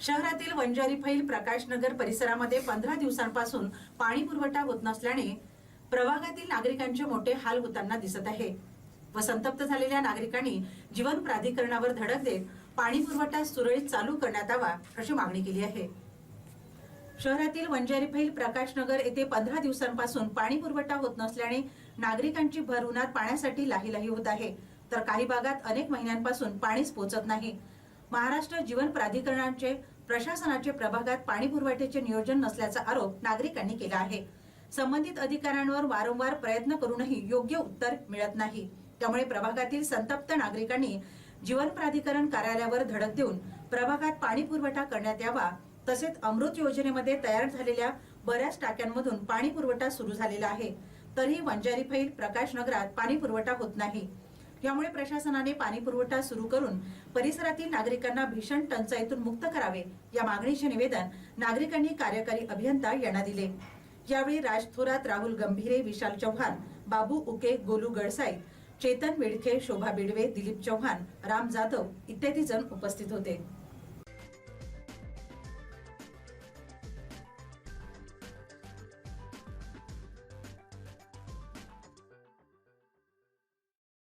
शहरातील वंजारी फैल प्रकाशनगर परिसरामध्ये पंधरा दिवसांपासून पाणी पुरवठा होत नसल्याने प्रभागातील नागरिकांचे मोठे हाल होताना दिसत आहे. व संतप्त झालेल्या नागरिकांनी जीवन प्राधिकरणावर धडक देत पाणी पुरवठा सुरळीत चालू करण्यात यावा अशी मागणी केली आहे. शहरातील वंजारी फैल प्रकाशनगर येथे पंधरा दिवसांपासून पाणी पुरवठा होत नसल्याने नागरिकांची भर उन्हात पाण्यासाठी लाही लाही होत आहे. तर काही भागात अनेक महिन्यांपासून पाणीच पोचत नाही. महाराष्ट्र जीवन प्राधिकरणाचे प्रशासनाचे प्रभागात पाणी पुरवठ्याचे नियोजन नसल्याचा आरोप नागरिकांनी केला आहे. संबंधित अधिकाऱ्यांवर वारंवार प्रयत्न करूनही योग्य उत्तर मिळत नाही. त्यामुळे प्रभागातील संतप्त नागरिकांनी जीवन प्राधिकरण कार्यालयावर धडक देऊन प्रभागात पाणी पुरवठा करण्यात यावा तसेच अमृत योजनेमध्ये तयार झालेल्या बऱ्याच टाक्यांमधून पाणी पुरवठा सुरू झालेला आहे. तरीही वंजारी फैल प्रकाश नगरात पाणी पुरवठा होत नाही. यामुळे प्रशासनाने पाणी पुरवठा सुरू करून परिसरातील नागरिकांना भीषण टंचाईतून मुक्त करावे या मागणीचे निवेदन नागरिकांनी कार्यकारी अभियंता यांना दिले. यावेळी राज थोरात राहुल गंभीरे विशाल चव्हाण बाबू उके गोलू गडसाई चेतन विडखे शोभा बिडवे दिलीप चव्हाण राम जाधव इत्यादी जण उपस्थित होते.